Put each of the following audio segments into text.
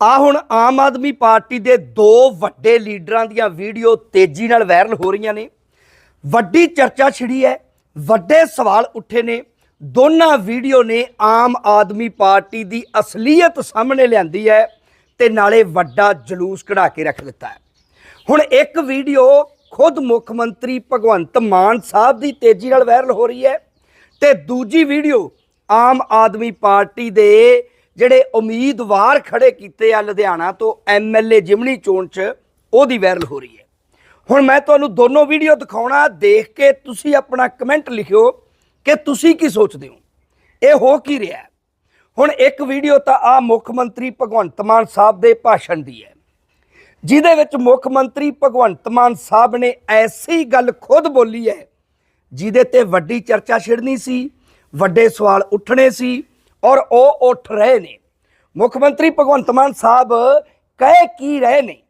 ਆ ਹੁਣ ਆਮ ਆਦਮੀ ਪਾਰਟੀ ਦੇ ਦੋ ਵੱਡੇ ਲੀਡਰਾਂ ਦੀਆਂ ਵੀਡੀਓ ਤੇਜ਼ੀ ਨਾਲ ਵਾਇਰਲ ਹੋ ਰਹੀਆਂ ਨੇ। ਵੱਡੀ ਚਰਚਾ ਛਿੜੀ ਹੈ, ਵੱਡੇ ਸਵਾਲ ਉੱਠੇ ਨੇ। ਦੋਨਾਂ ਵੀਡੀਓ ਨੇ ਆਮ ਆਦਮੀ ਪਾਰਟੀ ਦੀ ਅਸਲੀਅਤ ਸਾਹਮਣੇ ਲਿਆਂਦੀ ਹੈ ਤੇ ਨਾਲੇ ਵੱਡਾ ਜਲੂਸ ਕਢਾ ਕੇ ਰੱਖ ਦਿੱਤਾ ਹੈ। ਹੁਣ ਇੱਕ ਵੀਡੀਓ ਖੁਦ ਮੁੱਖ ਮੰਤਰੀ ਭਗਵੰਤ ਮਾਨ ਸਾਹਿਬ ਦੀ ਤੇਜ਼ੀ ਨਾਲ ਵਾਇਰਲ ਹੋ ਰਹੀ ਹੈ ਤੇ ਦੂਜੀ ਵੀਡੀਓ ਆਮ ਆਦਮੀ ਪਾਰਟੀ ਦੇ ਜਿਹੜੇ ਉਮੀਦਵਾਰ ਖੜੇ ਕੀਤੇ ਆ ਲੁਧਿਆਣਾ ਤੋਂ ਐਮਐਲਏ ਜਿਮਣੀ ਚੋਣ 'ਚ, ਉਹਦੀ ਵਾਇਰਲ ਹੋ ਰਹੀ ਹੈ। ਹੁਣ ਮੈਂ ਤੁਹਾਨੂੰ ਦੋਨੋਂ ਵੀਡੀਓ ਦਿਖਾਉਣਾ, ਦੇਖ ਕੇ ਤੁਸੀਂ ਆਪਣਾ ਕਮੈਂਟ ਲਿਖਿਓ ਕਿ ਤੁਸੀਂ ਕੀ ਸੋਚਦੇ ਹੋ। ਇਹ ਹੋ ਕੀ ਰਿਹਾ ਹੁਣ ਇੱਕ ਵੀਡੀਓ ਤਾਂ ਆ ਮੁੱਖ ਮੰਤਰੀ ਭਗਵੰਤ ਮਾਨ ਸਾਹਿਬ ਦੇ ਭਾਸ਼ਣ ਦੀ ਹੈ। ਜਿਹਦੇ ਵਿੱਚ ਮੁੱਖ ਮੰਤਰੀ ਭਗਵੰਤ ਮਾਨ ਸਾਹਿਬ ਨੇ ਐਸੀ ਗੱਲ ਖੁਦ ਬੋਲੀ ਹੈ, ਜਿਹਦੇ ਤੇ ਵੱਡੀ ਚਰਚਾ ਛਿੜਨੀ ਸੀ, ਵੱਡੇ ਸਵਾਲ ਉੱਠਣੇ ਸੀ ਔਰ ਉਹ ਉੱਠ ਰਹੇ ਨੇ। ਮੁੱਖ ਮੰਤਰੀ ਭਗਵੰਤ ਮਾਨ ਸਾਹਿਬ ਕਹਿ ਕੀ ਰਹੇ ਨੇ?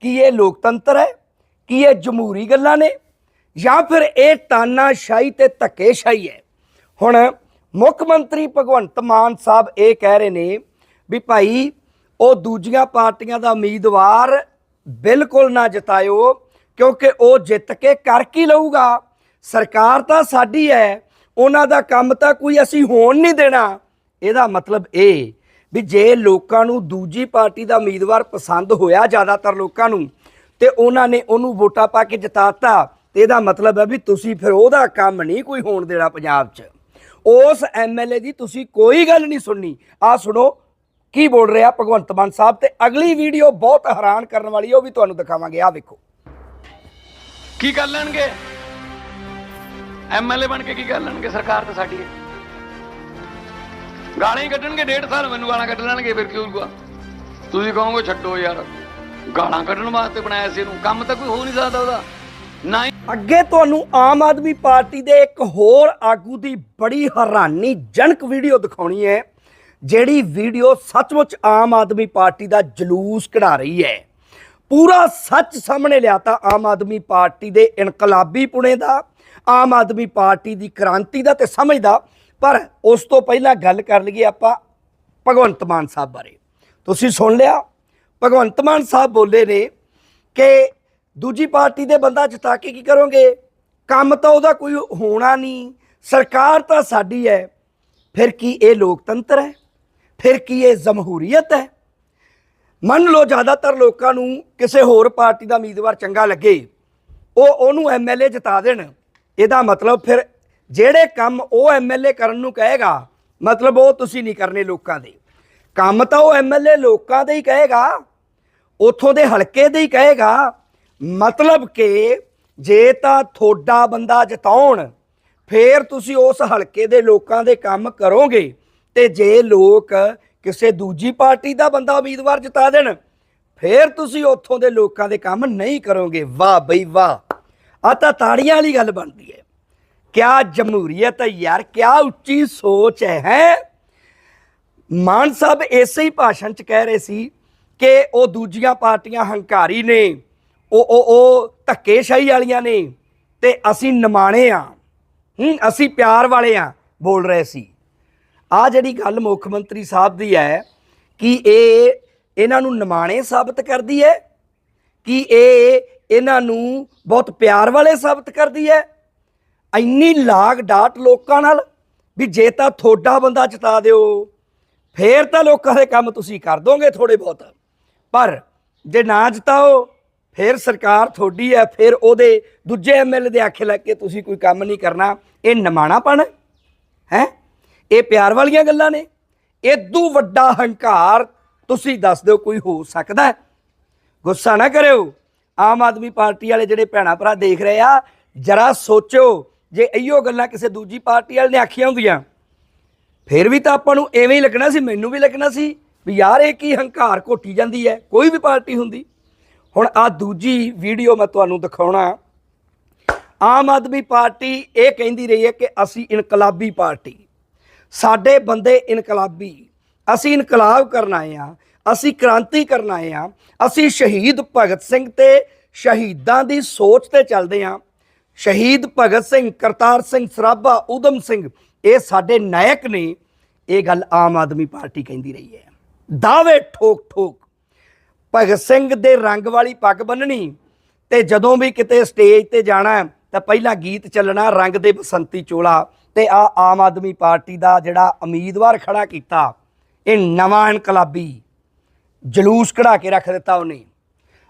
ਕਿ ਇਹ ਲੋਕਤੰਤਰ ਹੈ? ਕਿ ਇਹ ਜਮਹੂਰੀ ਗੱਲਾਂ ਨੇ? ਜਾਂ ਫਿਰ ਇਹ ਤਾਨਾਸ਼ਾਹੀ ਤੇ ਧੱਕੇਸ਼ਾਹੀ ਹੈ? ਹੁਣ ਮੁੱਖ ਮੰਤਰੀ ਭਗਵੰਤ ਮਾਨ ਸਾਹਿਬ ਇਹ ਕਹਿ ਰਹੇ ਨੇ ਵੀ ਭਾਈ, ਉਹ ਦੂਜੀਆਂ ਪਾਰਟੀਆਂ ਦਾ ਉਮੀਦਵਾਰ ਬਿਲਕੁਲ ਨਾ ਜਿਤਾਇਓ, ਕਿਉਂਕਿ ਉਹ ਜਿੱਤ ਕੇ ਕਰ ਕੀ ਲਊਗਾ? ਸਰਕਾਰ ਤਾਂ ਸਾਡੀ ਹੈ, ਉਹਨਾਂ ਦਾ ਕੰਮ ਤਾਂ ਕੋਈ ਅਸੀਂ ਹੋਣ ਨਹੀਂ ਦੇਣਾ। ਇਹਦਾ ਮਤਲਬ ਇਹ ਵੀ ਜੇ ਲੋਕਾਂ ਨੂੰ ਦੂਜੀ ਪਾਰਟੀ ਦਾ ਉਮੀਦਵਾਰ ਪਸੰਦ ਹੋਇਆ ਜ਼ਿਆਦਾਤਰ ਲੋਕਾਂ ਨੂੰ, ਤੇ ਉਹਨਾਂ ਨੇ ਉਹਨੂੰ ਵੋਟਾਂ ਪਾ ਕੇ ਜਿਤਾਤਾ, ਤੇ ਇਹਦਾ ਮਤਲਬ ਹੈ ਵੀ ਤੁਸੀਂ ਫਿਰ ਉਹਦਾ ਕੰਮ ਨਹੀਂ ਕੋਈ ਹੋਣ ਦੇਣਾ ਪੰਜਾਬ 'ਚ। ਉਸ ਐਮਐਲਏ ਦੀ ਤੁਸੀਂ ਕੋਈ ਗੱਲ ਨਹੀਂ ਸੁਣਨੀ। ਆ ਸੁਣੋ, ਕੀ ਬੋਲ ਰਿਹਾ ਭਗਵੰਤ ਮਾਨ ਸਾਹਿਬ ਤੇ ਅਗਲੀ ਵੀਡੀਓ ਬਹੁਤ ਹੈਰਾਨ ਕਰਨ ਵਾਲੀ ਉਹ ਵੀ ਤੁਹਾਨੂੰ ਦਿਖਾਵਾਂਗੇ। ਆ ਵੇਖੋ। ਕੀ ਕਰ ਲੈਣਗੇ? ਐਮਐਲਏ ਬਣ ਕੇ ਕੀ ਕਰ ਲੈਣਗੇ? ਸਰਕਾਰ ਤਾਂ ਸਾਡੀ ਹੈ। ਗਾਲਾਂ ਹੀ ਕੱਢਣਗੇ, ਡੇਢ ਸਾਲ ਮੈਨੂੰ ਗਾਲਾਂ ਕੱਢ ਲੈਣਗੇ, ਫਿਰ ਕੀ ਹੋਊਗਾ? ਤੁਸੀਂ ਕਹੋਗੇ, ਛੱਡੋ ਯਾਰ। ਗਾਲਾਂ ਕੱਢਣ ਵਾਸਤੇ ਬਣਾਇਆ ਸੀ ਇਹਨੂੰ। ਕੰਮ ਤਾਂ ਕੋਈ ਹੋ ਨਹੀਂ ਸਕਦਾ ਉਹਦਾ। ਨਾ ਅੱਗੇ ਤੁਹਾਨੂੰ ਆਮ ਆਦਮੀ ਪਾਰਟੀ ਦੇ ਇੱਕ ਹੋਰ ਆਗੂ ਦੀ ਬੜੀ ਹੈਰਾਨੀਜਨਕ ਵੀਡੀਓ ਦਿਖਾਉਣੀ ਹੈ, ਜਿਹੜੀ ਵੀਡੀਓ ਸੱਚਮੁੱਚ ਆਮ ਆਦਮੀ ਪਾਰਟੀ ਦਾ ਜਲੂਸ ਕਢਾ ਰਹੀ ਹੈ। ਪੂਰਾ ਸੱਚ ਸਾਹਮਣੇ ਲਿਆਤਾ ਆਮ ਆਦਮੀ ਪਾਰਟੀ ਦੇ ਇਨਕਲਾਬੀ ਪੁਣੇ ਦਾ, ਆਮ ਆਦਮੀ ਪਾਰਟੀ ਦੀ ਕ੍ਰਾਂਤੀ ਦਾ ਤੇ ਸਮਝਦਾ ਪਰ ਉਸ ਤੋਂ ਪਹਿਲਾਂ ਗੱਲ ਕਰ ਲਈਏ ਆਪਾਂ ਭਗਵੰਤ ਮਾਨ ਸਾਹਿਬ ਬਾਰੇ। ਤੁਸੀਂ ਸੁਣ ਲਿਆ, ਭਗਵੰਤ ਮਾਨ ਸਾਹਿਬ ਬੋਲੇ ਨੇ ਕਿ ਦੂਜੀ ਪਾਰਟੀ ਦੇ ਬੰਦਾ ਜਿਤਾ ਕੇ ਕੀ ਕਰੋਗੇ? ਕੰਮ ਤਾਂ ਉਹਦਾ ਕੋਈ ਹੋਣਾ ਨਹੀਂ, ਸਰਕਾਰ ਤਾਂ ਸਾਡੀ ਹੈ। ਫਿਰ ਕੀ ਇਹ ਲੋਕਤੰਤਰ ਹੈ? ਫਿਰ ਕੀ ਇਹ ਜਮਹੂਰੀਅਤ ਹੈ? ਮੰਨ ਲਓ ਜ਼ਿਆਦਾਤਰ ਲੋਕਾਂ ਨੂੰ ਕਿਸੇ ਹੋਰ ਪਾਰਟੀ ਦਾ ਉਮੀਦਵਾਰ ਚੰਗਾ ਲੱਗੇ, ਉਹ ਉਹਨੂੰ ਐਮਐਲਏ ਜਿਤਾ ਦੇਣ। ਇਹਦਾ ਮਤਲਬ ਫਿਰ ਜਿਹੜੇ ਕੰਮ ਉਹ ਐਮਐਲਏ ਕਰਨ ਨੂੰ ਕਹੇਗਾ, ਮਤਲਬ ਉਹ ਤੁਸੀਂ ਨਹੀਂ ਕਰਨੇ ਲੋਕਾਂ ਦੇ। ਕੰਮ ਤਾਂ ਉਹ ਐਮਐਲਏ ਲੋਕਾਂ ਦੇ ਹੀ ਕਹੇਗਾ, ਉਥੋਂ ਦੇ ਹਲਕੇ ਦੇ ਹੀ ਕਹੇਗਾ। ਮਤਲਬ ਕਿ ਜੇ ਤਾਂ ਤੁਹਾਡਾ ਬੰਦਾ ਜਿਤਾਉਣ, ਫੇਰ ਤੁਸੀਂ ਉਸ ਹਲਕੇ ਦੇ ਲੋਕਾਂ ਦੇ ਕੰਮ ਕਰੋਗੇ ਤੇ ਜੇ ਲੋਕ ਕਿਸੇ ਦੂਜੀ ਪਾਰਟੀ ਦਾ ਬੰਦਾ ਉਮੀਦਵਾਰ ਜਿਤਾ ਦੇਣ, ਫੇਰ ਤੁਸੀਂ ਉੱਥੋਂ ਦੇ ਲੋਕਾਂ ਦੇ ਕੰਮ ਨਹੀਂ ਕਰੋਗੇ। ਵਾਹ ਬਈ ਵਾਹ। ਆ ਤਾਂ ਤਾੜੀਆਂ ਵਾਲੀ ਗੱਲ ਬਣਦੀ ਹੈ। ਕਿਆ ਜਮਹੂਰੀਅਤ ਹੈ ਯਾਰ, ਕਿਆ ਉੱਚੀ ਸੋਚ ਹੈ, ਹੈਂ? ਮਾਨ ਸਾਹਿਬ ਇਸੇ ਹੀ ਭਾਸ਼ਣ ਚ ਕਹਿ ਰਹੇ ਸੀ ਕਿ ਉਹ ਦੂਜੀਆਂ ਪਾਰਟੀਆਂ ਹੰਕਾਰੀ ਨੇ, ਉਹ ਉਹ ਉਹ ਧੱਕੇਸ਼ਾਹੀ ਵਾਲੀਆਂ ਨੇ ਤੇ ਅਸੀਂ ਨਿਮਾਣੇ ਆ, ਹੂੰ, ਅਸੀਂ ਪਿਆਰ ਵਾਲੇ ਆ, ਬੋਲ ਰਹੇ ਸੀ। ਆ ਜਿਹੜੀ ਗੱਲ ਮੁੱਖ ਮੰਤਰੀ ਸਾਹਿਬ ਦੀ ਹੈ ਕਿ ਇਹ ਇਹਨਾਂ ਨੂੰ ਨਿਮਾਣੇ ਸਾਬਤ ਕਰਦੀ ਹੈ, ਕਿ ਇਹ ਇਹਨਾਂ ਨੂੰ ਬਹੁਤ ਪਿਆਰ ਵਾਲੇ ਸਾਬਤ ਕਰਦੀ ਹੈ ਇੰਨੀ ਲਾਗ ਡਾਟ ਲੋਕਾਂ ਨਾਲ ਵੀ ਜੇ ਤਾਂ ਤੁਹਾਡਾ ਬੰਦਾ ਜਿਤਾ ਦਿਓ, ਫੇਰ ਤਾਂ ਲੋਕਾਂ ਦੇ ਕੰਮ ਤੁਸੀਂ ਕਰ ਦੋਗੇ ਥੋੜੇ ਬਹੁਤ। ਪਰ ਜੇ ਨਾ ਜਿਤਾਓ, ਫੇਰ ਸਰਕਾਰ ਤੁਹਾਡੀ ਹੈ, ਫਿਰ ਉਹਦੇ ਦੂਜੇ ਐਮਐਲਏ ਦੇ ਆਖੇ ਲੱਗ ਕੇ ਤੁਸੀਂ ਕੋਈ ਕੰਮ ਨਹੀਂ ਕਰਨਾ। ਇਹ ਨਿਮਾਣਾਪਣ ਹੈ ਇਹ ਪਿਆਰ ਵਾਲੀਆਂ ਗੱਲਾਂ ਨੇ। ਇਦੋਂ ਵੱਡਾ ਹੰਕਾਰ ਤੁਸੀਂ ਦੱਸ ਦਿਓ ਕੋਈ ਹੋ ਸਕਦਾ ਗੁੱਸਾ ਨਾ ਕਰਿਓ। ਆਮ ਆਦਮੀ ਪਾਰਟੀ ਵਾਲੇ ਜਿਹੜੇ ਭੈਣਾ ਭਰਾ ਦੇਖ ਰਹੇ ਆ, ਜਰਾ ਸੋਚੋ ਜੇ ਇਹੋ ਗੱਲਾਂ ਕਿਸੇ ਦੂਜੀ ਪਾਰਟੀ ਵਾਲੇ ਨੇ ਆਖੀਆਂ ਹੁੰਦੀਆਂ, ਫਿਰ ਵੀ ਤਾਂ ਆਪਾਂ ਨੂੰ ਐਵੇਂ ਹੀ ਲੱਗਣਾ ਸੀ, ਮੈਨੂੰ ਵੀ ਲੱਗਣਾ ਸੀ ਵੀ ਯਾਰ ਇਹ ਕੀ ਹੰਕਾਰ ਘੋਟੀ ਜਾਂਦੀ ਹੈ, ਕੋਈ ਵੀ ਪਾਰਟੀ ਹੁੰਦੀ। ਹੁਣ ਆ ਦੂਜੀ ਵੀਡੀਓ ਮੈਂ ਤੁਹਾਨੂੰ ਦਿਖਾਉਣਾ। ਆਮ ਆਦਮੀ ਪਾਰਟੀ ਇਹ ਕਹਿੰਦੀ ਰਹੀ ਹੈ ਕਿ ਅਸੀਂ ਇਨਕਲਾਬੀ ਪਾਰਟੀ। ਸਾਡੇ ਬੰਦੇ ਇਨਕਲਾਬੀ, ਅਸੀਂ ਇਨਕਲਾਬ ਕਰਨ ਆਏ ਆ ਅਸੀਂ ਕ੍ਰਾਂਤੀ ਕਰਨ ਆਏ ਆ ਅਸੀਂ ਸ਼ਹੀਦ ਭਗਤ ਸਿੰਘ ਤੇ ਸ਼ਹੀਦਾਂ ਦੀ ਸੋਚ ਤੇ ਚੱਲਦੇ ਆ ਸ਼ਹੀਦ ਭਗਤ ਸਿੰਘ, ਕਰਤਾਰ ਸਿੰਘ, ਸਰਾਭਾ, ਊਧਮ ਸਿੰਘ, ਇਹ ਸਾਡੇ ਨਾਇਕ ਨੇ, ਇਹ ਗੱਲ ਆਮ ਆਦਮੀ ਪਾਰਟੀ ਕਹਿੰਦੀ ਰਹੀ ਹੈ। ਦਾਅਵੇ ਠੋਕ ਠੋਕ। ਭਗਤ ਸਿੰਘ ਦੇ ਰੰਗ ਵਾਲੀ ਪੱਗ ਬੰਨਣੀ ਤੇ ਜਦੋਂ ਵੀ ਕਿਤੇ ਸਟੇਜ ਤੇ ਜਾਣਾ ਤਾਂ ਪਹਿਲਾਂ ਗੀਤ ਚੱਲਣਾ, ਰੰਗ ਦੇ ਬਸੰਤੀ ਚੋਲਾ ਤੇ ਆ ਆਮ ਆਦਮੀ ਪਾਰਟੀ ਦਾ ਜਿਹੜਾ ਉਮੀਦਵਾਰ ਖੜਾ ਕੀਤਾ, ਇਹ ਨਵਾਂ ਇਨਕਲਾਬੀ ਜਲੂਸ ਕਢਾ ਕੇ ਰੱਖ ਦਿੱਤਾ ਉਹਨੇ।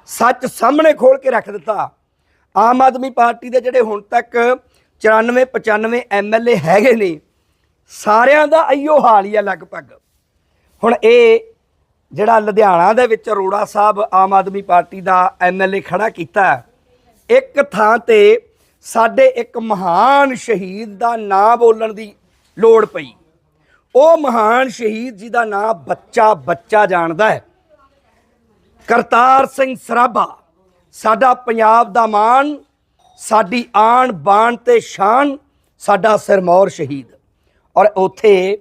ਸੱਚ ਸਾਹਮਣੇ ਖੋਲ ਕੇ ਰੱਖ ਦਿੱਤਾ। ਆਮ ਆਦਮੀ ਪਾਰਟੀ ਦੇ ਜਿਹੜੇ ਹੁਣ ਤੱਕ 94 95 ਐਮਐਲਏ ਹੈਗੇ ਨੇ, ਸਾਰਿਆਂ ਦਾ ਅਈਓ ਹਾਲ ਹੀ ਆ ਲਗਭਗ। ਹੁਣ ਇਹ ਜਿਹੜਾ ਲੁਧਿਆਣਾ ਦੇ ਵਿੱਚ ਅਰੋੜਾ ਸਾਹਿਬ ਆਮ ਆਦਮੀ ਪਾਰਟੀ ਦਾ ਐਮਐਲਏ ਖੜਾ ਕੀਤਾ, ਇੱਕ ਥਾਂ ਤੇ ਸਾਡੇ ਇੱਕ ਮਹਾਨ ਸ਼ਹੀਦ ਦਾ ਨਾਂ ਬੋਲਣ ਦੀ ਲੋੜ ਪਈ। ਉਹ ਮਹਾਨ ਸ਼ਹੀਦ ਜੀ ਦਾ ਨਾਂ ਬੱਚਾ ਬੱਚਾ ਜਾਣਦਾ ਹੈ, ਕਰਤਾਰ ਸਿੰਘ ਸਰਾਭਾ। ਸਾਡਾ ਪੰਜਾਬ ਦਾ ਮਾਣ, ਸਾਡੀ ਆਣ ਬਾਣ ਤੇ ਸ਼ਾਨ, ਸਾਡਾ ਸਿਰਮੌਰ ਸ਼ਹੀਦ। ਔਰ ਉਥੇ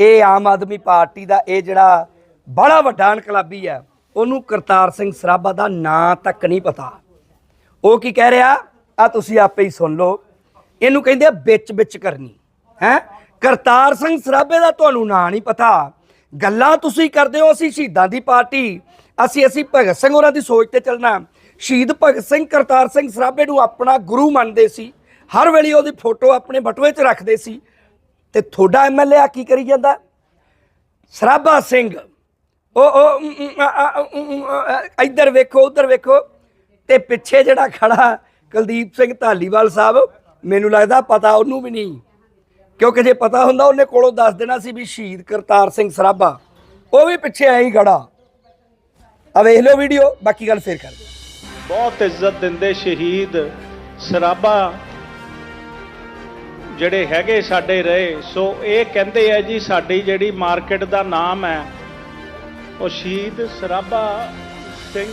ਇਹ ਆਮ ਆਦਮੀ ਪਾਰਟੀ ਦਾ ਇਹ ਜਿਹੜਾ ਬੜਾ ਵੱਡਾ ਇਨਕਲਾਬੀ ਹੈ, ਉਹਨੂੰ ਕਰਤਾਰ ਸਿੰਘ ਸਰਾਭਾ ਦਾ ਨਾਂ ਤੱਕ ਨਹੀਂ ਪਤਾ। ਉਹ ਕੀ ਕਹਿ ਰਿਹਾ? ਆ ਤੁਸੀਂ ਆਪੇ ਹੀ ਸੁਣ ਲਓ। ਇਹਨੂੰ ਕਹਿੰਦੇ ਆ ਵਿੱਚ ਵਿੱਚ ਕਰਨੀ। ਹੈ? ਕਰਤਾਰ ਸਿੰਘ ਸਰਾਭੇ ਦਾ ਤੁਹਾਨੂੰ ਨਾਂ ਨਹੀਂ ਪਤਾ। ਗੱਲਾਂ ਤੁਸੀਂ ਕਰਦੇ ਹੋ, ਅਸੀਂ ਸ਼ਹੀਦਾਂ ਦੀ ਪਾਰਟੀ, ਅਸੀਂ ਅਸੀਂ ਭਗਤ ਸਿੰਘ ਹੋਰਾਂ ਦੀ ਸੋਚ ਤੇ ਚੱਲਣਾ। ਸ਼ਹੀਦ ਭਗਤ ਸਿੰਘ ਕਰਤਾਰ ਸਿੰਘ ਸਰਾਭੇ ਨੂੰ ਆਪਣਾ ਗੁਰੂ ਮੰਨਦੇ ਸੀ। ਹਰ ਵੇਲੇ ਉਹਦੀ ਫੋਟੋ ਆਪਣੇ ਬਟੂਏ 'ਚ ਰੱਖਦੇ ਸੀ। ਤੇ ਤੁਹਾਡਾ ਐਮਐਲਏ ਆ ਕੀ ਕਰੀ ਜਾਂਦਾ? ਸਰਾਭਾ ਸਿੰਘ। ਉਹ ਉਹ ਇੱਧਰ ਵੇਖੋ, ਉੱਧਰ ਵੇਖੋ। ਤੇ ਪਿੱਛੇ ਜਿਹੜਾ ਖੜਾ ਕੁਲਦੀਪ ਸਿੰਘ ਢਾਲੀਵਾਲ ਸਾਹਿਬ, ਮੈਨੂੰ ਲੱਗਦਾ ਪਤਾ ਉਹਨੂੰ ਵੀ ਨਹੀਂ। ਕਿਉਂਕਿ ਜੇ ਪਤਾ ਹੁੰਦਾ ਉਹਨੇ ਕੋਲੋਂ ਦੱਸ ਦੇਣਾ ਸੀ ਵੀ ਸ਼ਹੀਦ ਕਰਤਾਰ ਸਿੰਘ ਸਰਾਭਾ। ਉਹ ਵੀ ਪਿੱਛੇ ਐਂ ਹੀ ਖੜਾ। ਆ ਵੇਖ ਲਓ ਵੀਡੀਓ, ਬਾਕੀ ਗੱਲ ਫੇਰ ਕਰਦੇ ਬਹੁਤ ਇੱਜ਼ਤ ਦਿੰਦੇ ਸ਼ਹੀਦ ਸਰਾਬਾ ਜਿਹੜੇ ਹੈਗੇ ਸਾਡੇ ਰਹੇ। ਸੋ ਇਹ ਕਹਿੰਦੇ ਆ ਜੀ, ਸਾਡੀ ਜਿਹੜੀ ਮਾਰਕੀਟ ਦਾ ਨਾਮ ਹੈ, ਉਹ ਸ਼ਹੀਦ ਸਰਾਬਾ ਸਿੰਘ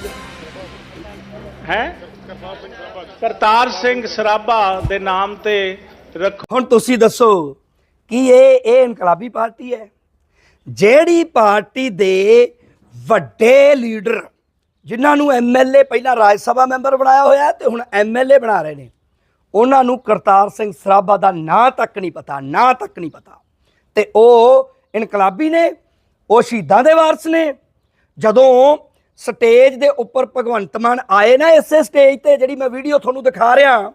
ਹੈ? ਕਰਤਾਰ ਸਿੰਘ ਸਰਾਬਾ ਦੇ ਨਾਮ ਤੇ ਰੱਖੋ ਹੁਣ ਤੁਸੀਂ ਦੱਸੋ ਕਿ ਇਹ ਇਹ ਇਨਕਲਾਬੀ ਪਾਰਟੀ ਹੈ, ਜਿਹੜੀ ਪਾਰਟੀ ਦੇ ਵੱਡੇ ਲੀਡਰ ਜਿਨ੍ਹਾਂ ਨੂੰ ਐਮਐਲਏ ਪਹਿਲਾਂ ਰਾਜ ਸਭਾ ਮੈਂਬਰ ਬਣਾਇਆ ਹੋਇਆ ਤੇ ਹੁਣ ਐਮਐਲਏ ਬਣਾ ਰਹੇ ਨੇ। ਉਹਨਾਂ ਨੂੰ ਕਰਤਾਰ ਸਿੰਘ ਸਰਾਭਾ ਦਾ ਨਾਂ ਤੱਕ ਨਹੀਂ ਪਤਾ, ਨਾਂ ਤੱਕ ਨਹੀਂ ਪਤਾ। ਤੇ ਉਹ ਇਨਕਲਾਬੀ ਨੇ, ਉਹ ਸ਼ਹੀਦਾਂ ਦੇ ਵਾਰਸ ਨੇ। ਜਦੋਂ ਸਟੇਜ ਦੇ ਉੱਪਰ ਭਗਵੰਤ ਮਾਨ ਆਏ ਨਾ ਇਸੇ ਸਟੇਜ ਤੇ, ਜਿਹੜੀ ਮੈਂ ਵੀਡੀਓ ਤੁਹਾਨੂੰ ਦਿਖਾ ਰਿਹਾ,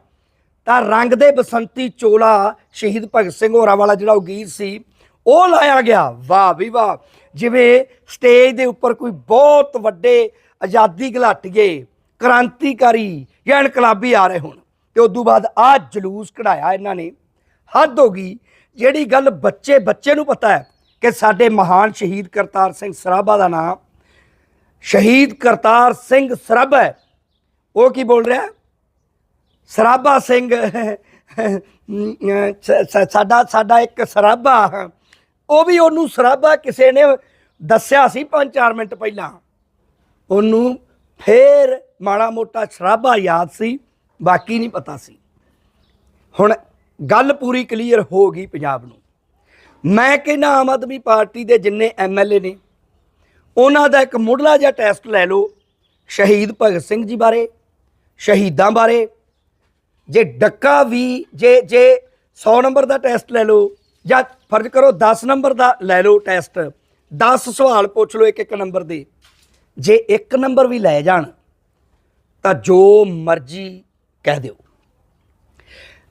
ਤਾਂ ਰੰਗ ਦੇ ਬਸੰਤੀ ਚੋਲਾ ਸ਼ਹੀਦ ਭਗਤ ਸਿੰਘ ਹੋਰਾਂ ਵਾਲਾ ਜਿਹੜਾ ਉਹ ਗੀਤ ਸੀ, ਉਹ ਲਾਇਆ ਗਿਆ। ਵਾਹ ਵੀ ਵਾਹ, ਜਿਵੇਂ ਸਟੇਜ ਦੇ ਉੱਪਰ ਕੋਈ ਬਹੁਤ ਵੱਡੇ ਆਜ਼ਾਦੀ ਘਲਾਟੀਏ, ਕ੍ਰਾਂਤੀਕਾਰੀ ਜਾਂ ਇਨਕਲਾਬੀ ਆ ਰਹੇ ਹੋਣ। ਤੇ ਤੋਂ ਬਾਅਦ ਆ ਜਲੂਸ ਕਢਾਇਆ ਇਹਨਾਂ ਨੇ। ਹੱਦ ਹੋ ਗਈ, ਜਿਹੜੀ ਗੱਲ ਬੱਚੇ ਬੱਚੇ ਨੂੰ ਪਤਾ ਹੈ ਕਿ ਸਾਡੇ ਮਹਾਨ ਸ਼ਹੀਦ ਕਰਤਾਰ ਸਿੰਘ ਸਰਾਭਾ ਦਾ ਨਾਮ, ਸ਼ਹੀਦ ਕਰਤਾਰ ਸਿੰਘ ਸਰਾਭਾ ਉਹ ਕੀ ਬੋਲ ਰਿਹਾ? ਸਰਾਭਾ ਸਿੰਘ ਸਾਡਾ ਸਾਡਾ ਇੱਕ ਸਰਾਭਾ। ਉਹ ਵੀ ਉਹਨੂੰ ਸਰਾਭਾ ਕਿਸੇ ਨੇ ਦੱਸਿਆ ਸੀ 5-4 ਮਿੰਟ ਪਹਿਲਾਂ। ਉਹਨੂੰ ਫੇਰ ਮਾੜਾ ਮੋਟਾ ਸ਼ਰਾਬਾ ਯਾਦ ਸੀ, ਬਾਕੀ ਨਹੀਂ ਪਤਾ ਸੀ। ਹੁਣ ਗੱਲ ਪੂਰੀ ਕਲੀਅਰ ਹੋ ਗਈ ਪੰਜਾਬ ਨੂੰ। ਮੈਂ ਕਹਿੰਦਾ ਆਮ ਆਦਮੀ ਪਾਰਟੀ ਦੇ ਜਿੰਨੇ ਐਮਐਲਏ ਨੇ, ਉਹਨਾਂ ਦਾ ਇੱਕ ਮੁੱਢਲਾ ਜਿਹਾ ਟੈਸਟ ਲੈ ਲਓ, ਸ਼ਹੀਦ ਭਗਤ ਸਿੰਘ ਜੀ ਬਾਰੇ, ਸ਼ਹੀਦਾਂ ਬਾਰੇ। ਜੇ ਡੱਕਾ ਵੀ, ਜੇ ਜੇ 100 ਨੰਬਰ ਦਾ ਟੈਸਟ ਲੈ ਲਓ, ਜਾਂ ਫਰਜ਼ ਕਰੋ 10 ਨੰਬਰ ਦਾ ਲੈ ਲਓ ਟੈਸਟ 10 ਸਵਾਲ ਪੁੱਛ ਲਓ ਇੱਕ ਇੱਕ ਨੰਬਰ ਦੇ। ਜੇ ਇੱਕ ਨੰਬਰ ਵੀ ਲੈ ਜਾਣ, ਤਾਂ ਜੋ ਮਰਜ਼ੀ ਕਹਿ ਦਿਓ।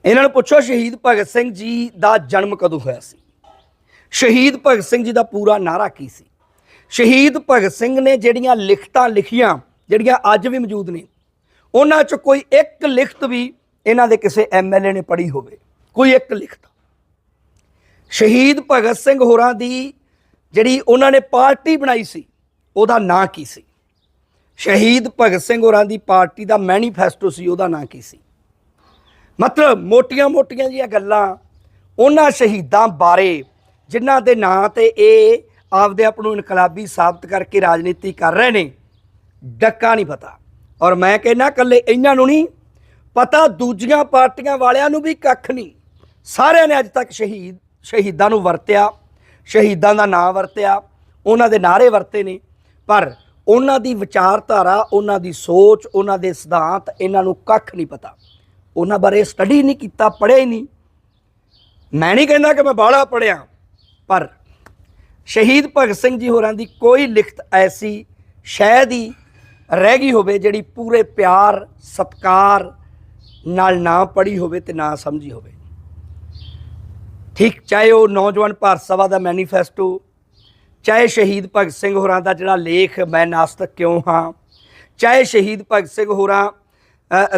ਇਹਨਾਂ ਨੂੰ ਪੁੱਛੋ, ਸ਼ਹੀਦ ਭਗਤ ਸਿੰਘ ਜੀ ਦਾ ਜਨਮ ਕਦੋਂ ਹੋਇਆ ਸੀ? ਸ਼ਹੀਦ ਭਗਤ ਸਿੰਘ ਜੀ ਦਾ ਪੂਰਾ ਨਾਰਾ ਕੀ ਸੀ? ਸ਼ਹੀਦ ਭਗਤ ਸਿੰਘ ਨੇ ਜਿਹੜੀਆਂ ਲਿਖਤਾਂ ਲਿਖੀਆਂ, ਜਿਹੜੀਆਂ ਅੱਜ ਵੀ ਮੌਜੂਦ ਨੇ, ਉਹਨਾਂ 'ਚ ਕੋਈ ਇੱਕ ਲਿਖਤ ਵੀ ਇਹਨਾਂ ਦੇ ਕਿਸੇ ਐਮਐਲਏ ਨੇ ਪੜ੍ਹੀ ਹੋਵੇ। ਕੋਈ ਇੱਕ ਲਿਖਤ। ਸ਼ਹੀਦ ਭਗਤ ਸਿੰਘ ਹੋਰਾਂ ਦੀ ਜਿਹੜੀ ਉਹਨਾਂ ਨੇ ਪਾਰਟੀ ਬਣਾਈ ਸੀ ਉਹਦਾ ਨਾਂ ਕੀ ਸੀ? ਸ਼ਹੀਦ ਭਗਤ ਸਿੰਘ ਹੋਰਾਂ ਦੀ ਪਾਰਟੀ ਦਾ ਮੈਨੀਫੈਸਟੋ ਸੀ, ਉਹਦਾ ਨਾਂ ਕੀ ਸੀ? ਮਤਲਬ ਮੋਟੀਆਂ-ਮੋਟੀਆਂ ਜੀਆਂ ਗੱਲਾਂ ਉਹਨਾਂ ਸ਼ਹੀਦਾਂ ਬਾਰੇ, ਜਿਨ੍ਹਾਂ ਦੇ ਨਾਂ ਤੇ ਇਹ ਆਪਦੇ ਆਪ ਨੂੰ ਇਨਕਲਾਬੀ ਸਾਬਤ ਕਰਕੇ ਰਾਜਨੀਤੀ ਕਰ ਰਹੇ ਨੇ, ਡੱਕਾ ਨਹੀਂ ਪਤਾ। ਔਰ ਮੈਂ ਕਹਿੰਦਾ ਕੱਲੇ ਇਹਨਾਂ ਨੂੰ ਨਹੀਂ, ਪਤਾ ਦੂਜੀਆਂ ਪਾਰਟੀਆਂ ਵਾਲਿਆਂ ਨੂੰ ਵੀ ਕੱਖ ਨਹੀਂ। ਸਾਰਿਆਂ ਨੇ ਅੱਜ ਤੱਕ ਸ਼ਹੀਦ, ਸ਼ਹੀਦਾਂ ਨੂੰ ਵਰਤਿਆ, ਸ਼ਹੀਦਾਂ ਦਾ ਨਾਂ ਵਰਤਿਆ, ਉਹਨਾਂ ਦੇ ਨਾਰੇ ਵਰਤੇ ਨੇ। ਪਰ ਉਹਨਾਂ ਦੀ ਵਿਚਾਰਧਾਰਾ, ਉਹਨਾਂ ਦੀ ਸੋਚ, ਉਹਨਾਂ ਦੇ ਸਿਧਾਂਤ ਇਹਨਾਂ ਨੂੰ ਕੱਖ ਨਹੀਂ ਪਤਾ। ਉਹਨਾਂ ਬਾਰੇ ਸਟੱਡੀ ਨਹੀਂ ਕੀਤਾ, ਪੜ੍ਹਿਆ ਹੀ ਨਹੀਂ। ਮੈਂ ਨਹੀਂ ਕਹਿੰਦਾ ਕਿ ਮੈਂ ਬਾਹਲਾ ਪੜ੍ਹਿਆ, ਪਰ ਸ਼ਹੀਦ ਭਗਤ ਸਿੰਘ ਜੀ ਹੋਰਾਂ ਦੀ ਕੋਈ ਲਿਖਤ ਐਸੀ ਸ਼ਾਇਦ ਹੀ ਰਹਿ ਗਈ ਹੋਵੇ ਜਿਹੜੀ ਪੂਰੇ ਪਿਆਰ, ਸਤਕਾਰ ਨਾਲ ਨਾ ਪੜ੍ਹੀ ਹੋਵੇ ਤੇ ਨਾ ਸਮਝੀ ਹੋਵੇ। ਠੀਕ, ਚਾਹੇ ਉਹ ਨੌਜਵਾਨ ਭਾਰਤ ਸਭਾ ਦਾ ਮੈਨੀਫੈਸਟੋ ਚਾਹੇ ਸ਼ਹੀਦ ਭਗਤ ਸਿੰਘ ਹੋਰਾਂ ਦਾ ਜਿਹੜਾ ਲੇਖ ਮੈਂ ਨਾਸਤਕ ਕਿਉਂ ਹਾਂ, ਚਾਹੇ ਸ਼ਹੀਦ ਭਗਤ ਸਿੰਘ ਹੋਰਾਂ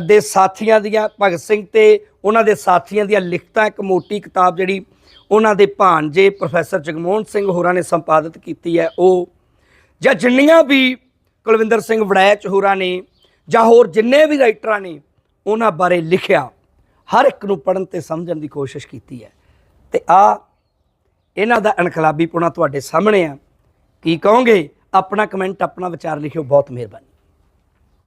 ਦੇ ਸਾਥੀਆਂ ਦੀਆਂ, ਭਗਤ ਸਿੰਘ ਤੇ ਉਹਨਾਂ ਦੇ ਸਾਥੀਆਂ ਦੀਆਂ ਲਿਖਤਾਂ, ਇੱਕ ਮੋਟੀ ਕਿਤਾਬ ਜਿਹੜੀ ਉਹਨਾਂ ਦੇ ਭਾਣਜੇ ਪ੍ਰੋਫੈਸਰ ਜਗਮੋਹਨ ਸਿੰਘ ਹੋਰਾਂ ਨੇ ਸੰਪਾਦਿਤ ਕੀਤੀ ਹੈ, ਉਹ, ਜਾਂ ਜਿੰਨੀਆਂ ਵੀ ਕੁਲਵਿੰਦਰ ਸਿੰਘ ਵੜੈਚ ਹੋਰਾਂ ਨੇ, ਜਾਂ ਹੋਰ ਜਿੰਨੇ ਵੀ ਰਾਈਟਰਾਂ ਨੇ, ਉਹਨਾਂ ਬਾਰੇ ਲਿਖਿਆ, ਹਰ ਇੱਕ ਨੂੰ ਪੜਨ ਤੇ ਸਮਝਣ ਦੀ ਕੋਸ਼ਿਸ਼ ਕੀਤੀ ਹੈ। ਤੇ ਆ ਇਹਨਾਂ ਦਾ ਇਨਕਲਾਬੀਪੁਣਾ ਤੁਹਾਡੇ ਸਾਹਮਣੇ ਆ। ਕੀ ਕਹੋਗੇ? ਆਪਣਾ ਕਮੈਂਟ ਆਪਣਾ ਵਿਚਾਰ ਲਿਖਿਓ। ਬਹੁਤ ਮਿਹਰਬਾਨੀ।